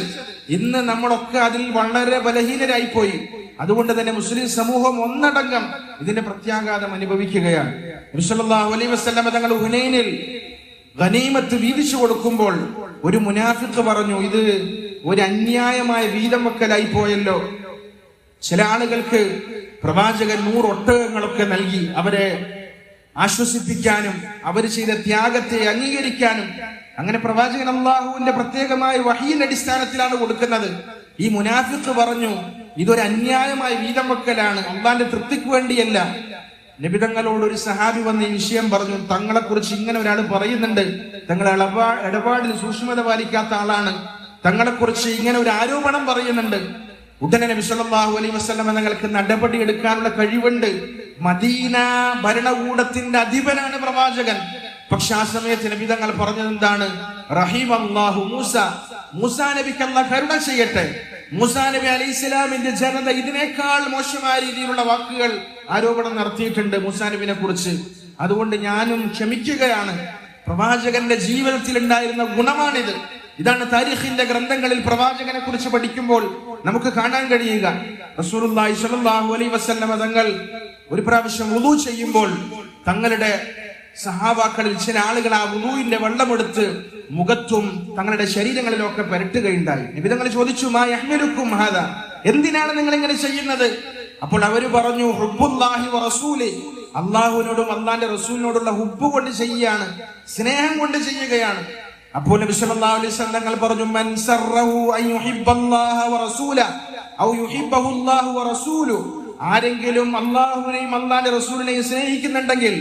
ഇന്ന് നമ്മളൊക്കെ അതിൽ വളരെ ബലഹീനരായി പോയി അതുകൊണ്ട് തന്നെ മുസ്ലിം സമൂഹം ഒന്നടങ്കം ഇതിന്റെ പ്രത്യാഘാതം അനുഭവിക്കുകയാണ്. അലൈഹി വസല്ലം തങ്ങൾ ഹുനൈനിൽ ഗനീമത്ത് വീതിച്ചു കൊടുക്കുമ്പോൾ ഒരു മുനാഫിക്ക് പറഞ്ഞു ഇത് ഒരു അന്യായമായ വീതം വെക്കലായി പോയല്ലോ. ചില ആളുകൾക്ക് പ്രവാചകൻ നൂറ് ഒട്ടകങ്ങളൊക്കെ നൽകി അവരെ ആശ്വസിപ്പിക്കാനും അവർ ചെയ്ത ത്യാഗത്തെ അംഗീകരിക്കാനും അങ്ങനെ പ്രവാചകൻ അള്ളാഹുവിന്റെ പ്രത്യേകമായ വഹീന്റെ അടിസ്ഥാനത്തിലാണ് കൊടുക്കുന്നത്. ഈ മുനാഫിക്ക് പറഞ്ഞു ഇതൊരു അന്യായമായ വീതം വെക്കലാണ് അള്ളാന്റെ തൃപ്തിക്ക് വേണ്ടിയല്ല. നിബിതങ്ങളോട് ഒരു സഹാബി വന്ന് ഈ വിഷയം പറഞ്ഞു തങ്ങളെ കുറിച്ച് ഇങ്ങനെ ഒരാൾ പറയുന്നുണ്ട് തങ്ങളെ ഇടപാടിൽ സൂക്ഷ്മത പാലിക്കാത്ത ആളാണ് തങ്ങളെ കുറിച്ച് ഇങ്ങനെ ഒരു ആരോപണം പറയുന്നുണ്ട് ഉടനെ നബി അലൈ അലൈഹി വസല്ലം തങ്ങൾക്ക് നടപടി എടുക്കാനുള്ള കഴിവുണ്ട്. മദീന ഭരണകൂടത്തിന്റെ അധിപനാണ് പ്രവാചകൻ. പക്ഷെ ആ സമയത്ത് നബി തങ്ങൾ പറഞ്ഞത് എന്താണ്? റഹീം അള്ളാഹു മൂസ. മൂസ നബിക്ക് അല്ല കരുണ ചെയ്യട്ടെ. മൂസാ നബി അലി ഇസ്ലാമിന്റെ ജനത ഇതിനേക്കാൾ മോശമായ രീതിയിലുള്ള വാക്കുകൾ ആരോപണം നടത്തിയിട്ടുണ്ട് മൂസാ നബിനെ കുറിച്ച്. അതുകൊണ്ട് ഞാനും ക്ഷമിക്കുകയാണ്. പ്രവാചകന്റെ ജീവിതത്തിൽ ഉണ്ടായിരുന്ന ഗുണമാണിത്. ഇതാണ് താരിഖിന്റെ ഗ്രന്ഥങ്ങളിൽ പ്രവാചകനെ കുറിച്ച് പഠിക്കുമ്പോൾ നമുക്ക് കാണാൻ കഴിയുക. റസൂലുള്ളാഹി സ്വല്ലല്ലാഹു അലൈഹി വസല്ലമ തങ്ങൾ ഒരു പ്രാവശ്യം വുളു ചെയ്യുമ്പോൾ തങ്ങളുടെ സഹാബാക്കളിൽ ചില ആളുകൾ ആ വുളുവിന്റെ വെള്ളമെടുത്ത് മുഖത്തും തങ്ങളുടെ ശരീരങ്ങളിലൊക്കെ പുരട്ടുകയുണ്ടായി. നിബിതങ്ങൾ ചോദിച്ചു മാ യഹ്മിലുക്കും ഹാദ? എന്തിനാണ് നിങ്ങൾ ഇങ്ങനെ ചെയ്യുന്നത്? അപ്പോൾ അവർ പറഞ്ഞു ഹുബ്ബുല്ലാഹി റസൂലി. അള്ളാഹുവിനോടും അള്ളാന്റെ റസൂലിനോടുള്ള ഹുബ് കൊണ്ട് ചെയ്യുകയാണ് സ്നേഹം കൊണ്ട് ചെയ്യുകയാണ്. അപ്പോൾ നബി സല്ലല്ലാഹു അലൈഹി വസല്ലം തങ്ങൾ പറഞ്ഞു മൻ സറഹു അൻ യുഹിബ്ബല്ലാഹ വറസൂല ഔ യുഹിബ്ബഹു വറസൂലു. ആരെങ്കിലും അള്ളാഹുവിനെയും അള്ളാന്റെ റസൂലിനെയും സ്നേഹിക്കുന്നുണ്ടെങ്കിൽ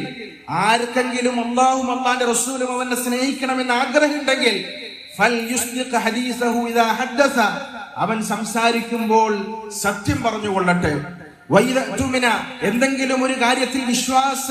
ആർക്കെങ്കിലും അള്ളാഹും അള്ളാന്റെ റസൂലും അവനെ സ്നേഹിക്കണമെന്ന് ആഗ്രഹമുണ്ടെങ്കിൽ അവൻ സംസാരിക്കുമ്പോൾ സത്യം പറഞ്ഞുകൊള്ളട്ടെ. എന്തെങ്കിലും ഒരു കാര്യത്തിൽ വിശ്വാസ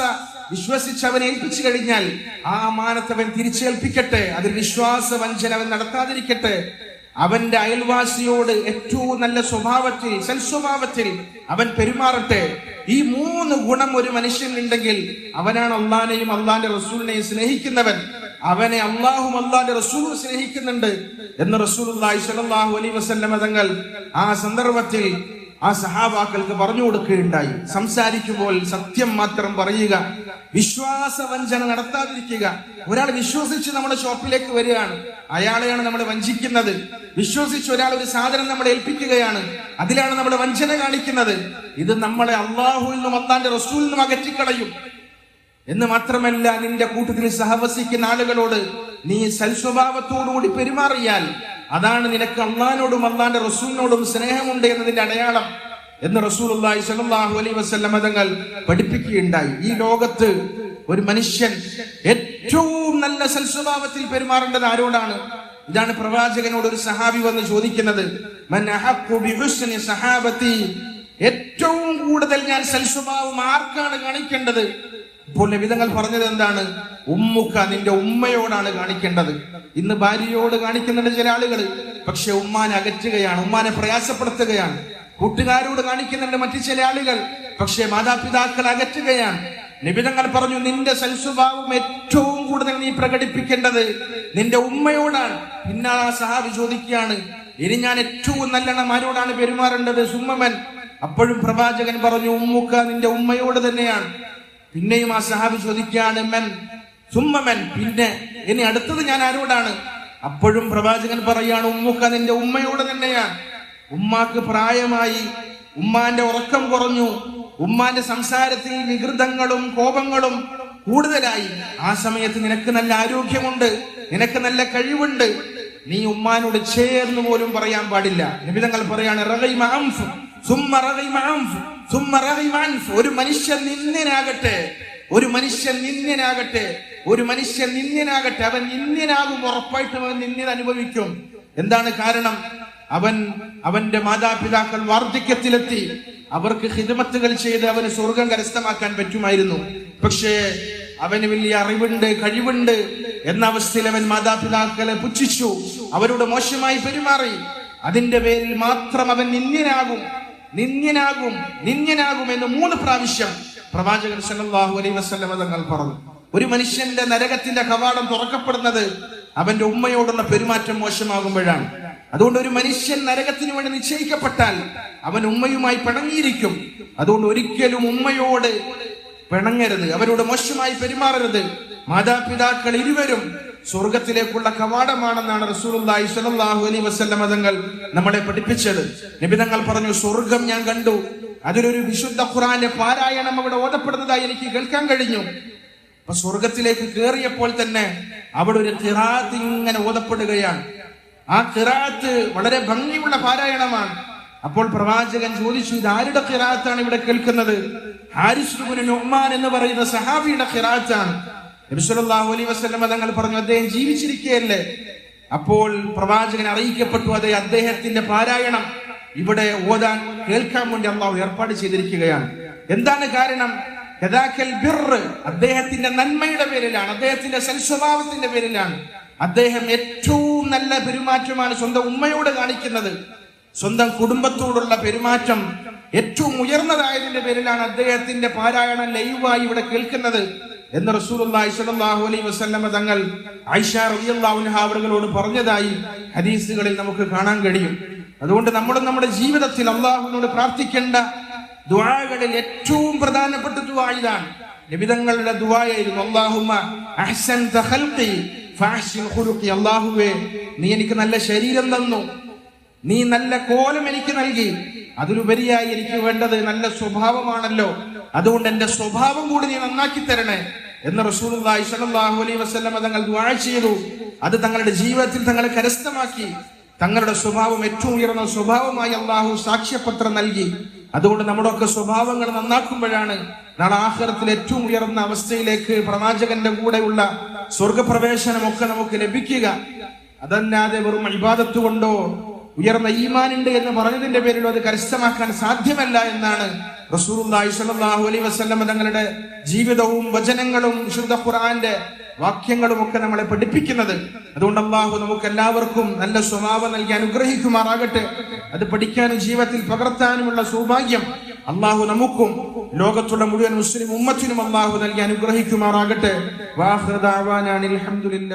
വിശ്വസിച്ച് അവനെ ഏൽപ്പിച്ചു കഴിഞ്ഞാൽ ആ മാനത്തവൻ തിരിച്ചേൽപ്പിക്കട്ടെ. അതിൽ വിശ്വാസ വഞ്ചന അവൻ നടത്താതിരിക്കട്ടെ. അവന്റെ അയൽവാസിയോട് ഏറ്റവും നല്ല സ്വഭാവത്തിൽ സൽസ്വഭാവത്തിൽ അവൻ പെരുമാറട്ടെ. ഈ മൂന്ന് ഗുണം ഒരു മനുഷ്യനുണ്ടെങ്കിൽ അവനാണ് അള്ളാനെയും അള്ളാന്റെ റസൂലിനെയും സ്നേഹിക്കുന്നവൻ. അവനെ അള്ളാഹും അള്ളാന്റെ റസൂലും സ്നേഹിക്കുന്നുണ്ട് എന്ന് റസൂൽ അലൈഹി വസല്ലമ തങ്ങൾ ആ സന്ദർഭത്തിൽ ആ സഹാബാക്കൾക്ക് പറഞ്ഞു കൊടുക്കുകയുണ്ടായി. സംസാരിക്കുമ്പോൾ സത്യം മാത്രം പറയുക വിശ്വാസവഞ്ചന നടത്താതിരിക്കുക. ഒരാൾ വിശ്വസിച്ച് നമ്മുടെ ഷോപ്പിലേക്ക് വരികയാണ്. അയാളെയാണ് നമ്മൾ വഞ്ചിക്കുന്നത്. വിശ്വസിച്ച് ഒരാൾ ഒരു സാധനം നമ്മളെ ഏൽപ്പിക്കുകയാണ്. അതിലാണ് നമ്മൾ വഞ്ചന കാണിക്കുന്നത്. ഇത് നമ്മളെ അള്ളാഹുവിൽ നിന്നും അള്ളാന്റെ റസൂലിൽ നിന്നും അകറ്റിക്കളയും. എന്ന് മാത്രമല്ല നിന്റെ കൂട്ടത്തിൽ സഹവസിക്കുന്ന ആളുകളോട് നീ സൽസ്വഭാവത്തോടുകൂടി പെരുമാറിയാൽ അതാണ് നിനക്ക് അള്ളഹാനോടും അള്ളാന്റെ റസൂലിനോടും സ്നേഹമുണ്ട് എന്നതിന്റെ അടയാളം എന്ന് സ്വല്ലല്ലാഹു അലൈഹി വസല്ലം തങ്ങൾ പഠിപ്പിക്കുകയുണ്ടായി. ഈ ലോകത്ത് ഒരു മനുഷ്യൻ ഏറ്റവും നല്ല സൽസ്വഭാവത്തിൽ പെരുമാറേണ്ടത് ആരോടാണ്? ഇതാണ് പ്രവാചകനോട് ഒരു സഹാബി വന്ന് ചോദിക്കുന്നത്. ഏറ്റവും കൂടുതൽ ഞാൻ സൽസ്വഭാവം ആർക്കാണ് കാണിക്കേണ്ടത്? ഇപ്പോൾ ലഭിതങ്ങൾ പറഞ്ഞത് എന്താണ്? ഉമ്മുക്ക നിന്റെ ഉമ്മയോടാണ് കാണിക്കേണ്ടത്. ഇന്ന് ഭാര്യയോട് കാണിക്കുന്നുണ്ട് ചില ആളുകൾ പക്ഷെ ഉമ്മാനെ അകറ്റുകയാണ് ഉമ്മാനെ പ്രയാസപ്പെടുത്തുകയാണ്. കൂട്ടുകാരോട് കാണിക്കുന്നുണ്ട് മറ്റു ചില ആളുകൾ. പക്ഷെ മാതാപിതാക്കൾ അകറ്റുകയാണ്. നിബിതങ്ങൾ പറഞ്ഞു നിന്റെ സൽസ്വഭാവം ഏറ്റവും കൂടുതൽ നീ പ്രകടിപ്പിക്കേണ്ടത് നിന്റെ ഉമ്മയോടാണ്. പിന്നെ ആ സഹാബി ചോദിക്കുകയാണ് ഇനി ഞാൻ ഏറ്റവും നല്ലെണ്ണം ആരോടാണ് പെരുമാറേണ്ടത് സുമ്മമൻ? അപ്പോഴും പ്രവാചകൻ പറഞ്ഞു ഉമ്മുക്ക നിന്റെ ഉമ്മയോട് തന്നെയാണ്. പിന്നെയും ആ സഹാബി ചോദിക്കുകയാണ് മെൻ? സുമ്മമൻ പിന്നെ ഇനി അടുത്തത് ഞാൻ ആരോടാണ്? അപ്പോഴും പ്രവാചകൻ പറയാണ് ഉമ്മുക്ക നിന്റെ ഉമ്മയോട് തന്നെയാണ്. ഉമ്മാക്ക് പ്രായമായി ഉമ്മാന്റെ ഉറക്കം കുറഞ്ഞു ഉമ്മാന്റെ സംസാരത്തിൽ വികൃതങ്ങളും കോപങ്ങളും കൂടുതലായി. ആ സമയത്ത് നിനക്ക് നല്ല ആരോഗ്യമുണ്ട് നിനക്ക് നല്ല കഴിവുണ്ട്. നീ ഉമ്മാനോട് ചേർന്ന് പോലും പറയാൻ പാടില്ല. നിബിതങ്ങൾ പറയാണ് ഒരു മനുഷ്യൻ നിന്ദനാകട്ടെ ഒരു മനുഷ്യൻ നിന്ദനാകട്ടെ ഒരു മനുഷ്യൻ നിന്ദനാകട്ടെ അവൻ നിന്ദനാകും ഉറപ്പായിട്ടും അവൻ നിന്ദ്യത അനുഭവിക്കും. എന്താണ് കാരണം? അവൻ അവന്റെ മാതാപിതാക്കൾ വാർദ്ധക്യത്തിലെത്തി. അവർക്ക് ഹിദമത്തുകൾ ചെയ്ത് അവന് സ്വർഗം കരസ്ഥമാക്കാൻ പറ്റുമായിരുന്നു. പക്ഷേ അവന് വലിയ അറിവുണ്ട് കഴിവുണ്ട് എന്ന അവസ്ഥയിൽ അവൻ മാതാപിതാക്കളെ പുച്ഛിച്ചു. അവരോട് മോശമായി പെരുമാറി. അതിന്റെ പേരിൽ മാത്രം അവൻ നിന്യനാകും നിന്യനാകും നിന്യനാകും എന്ന് മൂന്ന് പ്രാവശ്യം പ്രവാചകൻ സല്ലല്ലാഹു അലൈഹി വസല്ലം തങ്ങൾ പറഞ്ഞു. ഒരു മനുഷ്യന്റെ നരകത്തിന്റെ കവാടം തുറക്കപ്പെടുന്നത് അവന്റെ ഉമ്മയോടുള്ള പെരുമാറ്റം മോശമാകുമ്പോഴാണ്. അതുകൊണ്ട് ഒരു മനുഷ്യൻ നരകത്തിന് വേണ്ടി നിശ്ചയിക്കപ്പെട്ടാൽ അവൻ ഉമ്മയുമായി പിണങ്ങിയിരിക്കും. അതുകൊണ്ട് ഒരിക്കലും ഉമ്മയോട് പിണങ്ങരുത് അവരോട് മോശമായി പെരുമാറരുത്. മാതാപിതാക്കൾ ഇരുവരും സ്വർഗത്തിലേക്കുള്ള കവാടമാണെന്നാണ് റസൂലുള്ളാഹി സ്വല്ലല്ലാഹു അലൈഹി വസല്ലം തങ്ങൾ നമ്മളെ പഠിപ്പിച്ചത്. നബി തങ്ങൾ പറഞ്ഞു സ്വർഗം ഞാൻ കണ്ടു. അതിലൊരു വിശുദ്ധ ഖുറാന്റെ പാരായണം അവിടെ ഓതപ്പെടുന്നതായി എനിക്ക് കേൾക്കാൻ കഴിഞ്ഞു. അപ്പൊ സ്വർഗത്തിലേക്ക് കയറിയപ്പോൾ തന്നെ അവിടെ ഒരു കിറാത്ത് ഇങ്ങനെ ഓതപ്പെടുകയാണ്. ആ കിറാത്ത് വളരെ ഭംഗിയുള്ള പാരായണമാണ്. അപ്പോൾ പ്രവാചകൻ ചോദിച്ചു ഇത് ആരുടെ കിറാത്താണ് ഇവിടെ കേൾക്കുന്നത്? ഹാരിസ് എന്ന് പറയുന്ന സഹാബിയുടെ ഖിറാത്താണ്. നബി സല്ലല്ലാഹു അലൈഹി വസല്ലം തങ്ങൾ പറഞ്ഞു അദ്ദേഹം ജീവിച്ചിരിക്കുകയല്ലേ അപ്പോൾ പ്രവാചകൻ അറിയിക്കപ്പെട്ടു അതെ അദ്ദേഹത്തിന്റെ പാരായണം ഇവിടെ ഓതാൻ കേൾക്കാൻ വേണ്ടി അള്ളാഹു ഏർപ്പാട് ചെയ്തിരിക്കുകയാണ്. എന്താണ് കാരണം? ബിർ അദ്ദേഹത്തിന്റെ നന്മയുടെ പേരിലാണ് അദ്ദേഹത്തിന്റെ സൽസ്വഭാവത്തിന്റെ പേരിലാണ്. അദ്ദേഹം ഏറ്റവും നല്ല പെരുമാറ്റമാണ് സ്വന്തം ഉമ്മയോട് കാണിക്കുന്നത്. സ്വന്തം കുടുംബത്തോടുള്ള പെരുമാറ്റം ഏറ്റവും ഉയർന്നതായതിന്റെ പേരിലാണ് അദ്ദേഹത്തിന്റെ പാരായണം ലൈവായി ഇവിടെ കേൾക്കുന്നത്. എന്ന് റസൂലുള്ളാഹി സ്വല്ലല്ലാഹു അലൈഹി വസല്ലമ തങ്ങൾ ആയിഷ റളിയല്ലാഹു പറഞ്ഞതായി ഹദീസുകളിൽ നമുക്ക് കാണാൻ കഴിയും. അതുകൊണ്ട് നമ്മളും നമ്മുടെ ജീവിതത്തിൽ അള്ളാഹുവിനോട് പ്രാർത്ഥിക്കേണ്ട ദുആകളിൽ ഏറ്റവും പ്രധാനപ്പെട്ട ദുആ ഇതാണ്. നബിതങ്ങളുടെ ദുആയായിരുന്നു അല്ലാഹുമ്മ അഹ്സൻ ഖുലുഖി അല്ലാഹുവേ നീ എനിക്ക് നല്ല ശരീരം തന്നു. നീ നല്ല കോലം എനിക്ക് നൽകി. അതിലുപരിയായി എനിക്ക് വേണ്ടത് നല്ല സ്വഭാവമാണല്ലോ. അതുകൊണ്ട് എന്റെ സ്വഭാവം കൂടി നീ നന്നാക്കി തരണേ എന്ന് സ്വല്ലല്ലാഹു അലൈഹി വസല്ലം തങ്ങൾ ദുആ ചെയ്തു. അത് തങ്ങളുടെ ജീവിതത്തിൽ തങ്ങൾ കരസ്ഥമാക്കി. തങ്ങളുടെ സ്വഭാവം ഏറ്റവും ഉയർന്ന സ്വഭാവമായി അള്ളാഹു സാക്ഷ്യപത്രം നൽകി. അതുകൊണ്ട് നമ്മുടെ ഒക്കെ സ്വഭാവങ്ങൾ നന്നാക്കുമ്പോഴാണ് നാളെ ആഹ്റത്തിൽ ഏറ്റവും ഉയർന്ന അവസ്ഥയിലേക്ക് പ്രവാചകന്റെ കൂടെയുള്ള സ്വർഗപ്രവേശനമൊക്കെ നമുക്ക് ലഭിക്കുക. അതല്ലാതെ വെറും ഇബാദത്ത് കൊണ്ടോ ഉയർന്ന ഈമാനുണ്ട് എന്ന് പറഞ്ഞതിന്റെ പേരിൽ അത് കരസ്ഥമാക്കാൻ സാധ്യമല്ല എന്നാണ് റസൂലുള്ളാഹി സ്വല്ലല്ലാഹു അലൈഹി വസല്ലം തങ്ങളുടെ ജീവിതവും വചനങ്ങളും വിശുദ്ധ ഖുർആന്റെ വാക്യങ്ങളും ഒക്കെ നമ്മളെ പഠിപ്പിക്കുന്നത്. അതുകൊണ്ട് അള്ളാഹു നമുക്ക് എല്ലാവർക്കും നല്ല സ്വഭാവം നൽകി അനുഗ്രഹിക്കുമാറാകട്ടെ. അത് പഠിക്കാനും ജീവിതത്തിൽ പകർത്താനുമുള്ള സൗഭാഗ്യം അള്ളാഹു നമുക്കും ലോകത്തുള്ള മുഴുവൻ മുസ്ലിം ഉമ്മത്തിനും അള്ളാഹു നൽകി അനുഗ്രഹിക്കുമാറാകട്ടെ. വാഹൃദാവാനാണ് റബ്ബിൽ